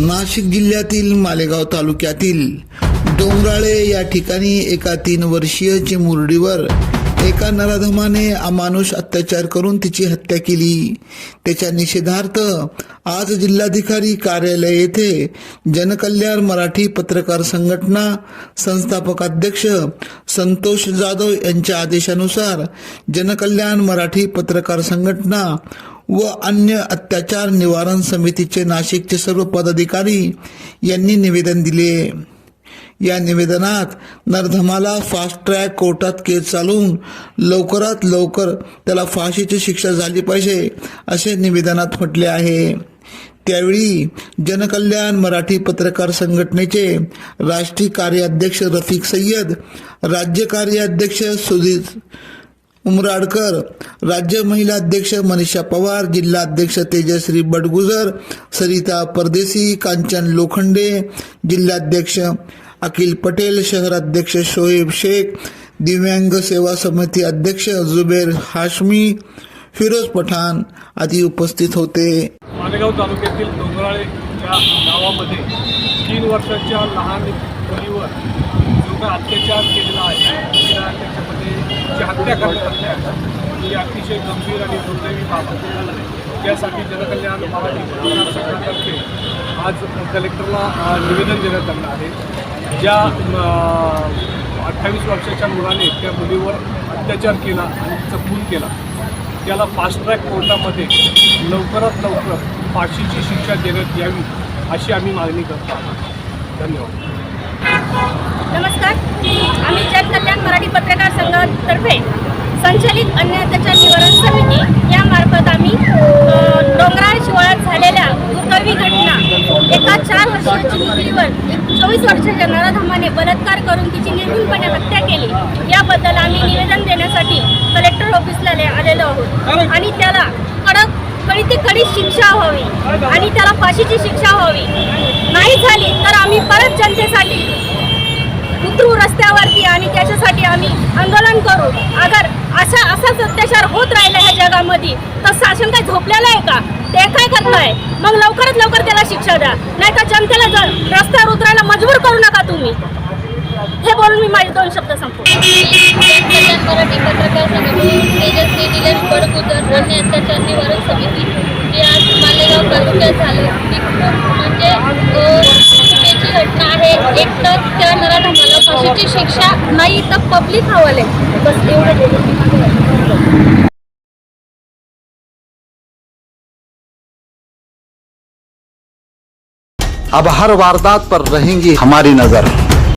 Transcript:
नाशिक जिल्ह्यातील मालेगाव तालुक्यातील डोंगराळे या ठिकाणी एका तीन वर्षीय चिमुरडीवर एका नराधमाने अमानुष अत्याचार करून तिची हत्या केली. त्याच्या निषेधार्थ आज जिल्हाधिकारी कार्यालय येथे जनकल्याण मराठी पत्रकार संघटना संस्थापक अध्यक्ष संतोष जाधव यांच्या आदेशानुसार जनकल्याण मराठी पत्रकार संघटना व अन्य अत्याचार निवारण समितीचे नाशिकचे सर्व पदाधिकारी यांनी निवेदन दिले. या निवेदनात नरधमाला फास्ट ट्रॅक कोर्टात केस चालवून लवकरात लवकर त्याला फाशीची शिक्षा झाली पाहिजे असे निवेदनात म्हटले आहे. त्यावेळी जनकल्याण मराठी पत्रकार संघटनेचे राष्ट्रीय कार्याध्यक्ष रफिक सय्यद राज्य कार्याध्यक्ष सुधीर उमराडकर राज्य महिला अध्यक्ष मनीषा पवार जिल्हा अध्यक्ष तेजश्री बडगुजर सरिता परदेसी कांचन लोखंडे जिल्हाध्यक्ष अखिल पटेल शहराध्यक्ष शोएब शेख दिव्यांग सेवा समिती अध्यक्ष जुबेर हाशमी फिरोज पठाण आदी उपस्थित होते. मालेगाव तालुक्यातील डोंगराळे या गावामध्ये तीन वर्षाच्या लहान मुलीवर जो काही अत्याचार केलेला आहे जी हत्या करण्यात आली आहे. ही अतिशय गंभीर आणि दुर्दैवी बाब आहे. त्यासाठी जनकल्याण मराठी संघातर्फे आज कलेक्टरला निवेदन देण्यात आलं आहे. ज्या अठ्ठावीस वर्षाच्या मुलाने त्या मुलीवर अत्याचार केला आणि तिचा खून केला त्याला फास्ट ट्रॅक कोर्टामध्ये लवकरात लवकर फाशीची शिक्षा देण्यात यावी अशी आम्ही मागणी करतो. आहोत धन्यवाद नमस्कार आम्ही जनकल्याण मराठी पत्रकार संघातर्फे संचलित अन्य अत्याचार निवारण समिती यामार्फत आम्ही डोंगराळ शिवाळ्यात झालेल्या दुर्दैवी घटना एका चार वर्षाची मुलीवर चोवीस वर्षाच्या नराधमाने बलात्कार करून तिची निर्गुणपणे हत्या केली. याबद्दल आम्ही निवेदन देण्यासाठी कलेक्टर ऑफिसला ले- आलेलो आहोत. आणि त्याला कडक कडी ते कडी शिक्षा व्हावी आणि त्याला फाशीची शिक्षा व्हावी. नाही झाली तर आम्ही परत जनतेसाठी उतरू रस्त्यावरती आणि त्याच्यासाठी आम्ही आंदोलन करू. अगर असा असाच अत्याचार होत राहिला ह्या जगामध्ये तर शासन काय झोपलेलं आहे का? ते काय करताय? मग लवकरात लवकर त्याला शिक्षा द्या. नाही तर जनतेला जर रस्त्यावर उतरायला मजबूर करू नका तुम्ही. हे बोलून मी माझे दोन शब्द सांगतो मराठी पत्रकार समिती तेजस्वी निलेश बडगुजर अन्य अत्याचार निवारण समिती जी आज मालेगाव तालुक्यात झाली ती खूप म्हणजे अ, चुकीची घटना आहे एक तर त्या नराधमाला फाशीची शिक्षा नाही तर पब्लिक हवाले. बस एवढं अब हर वारदात पर रहेंगी हमारी नजर।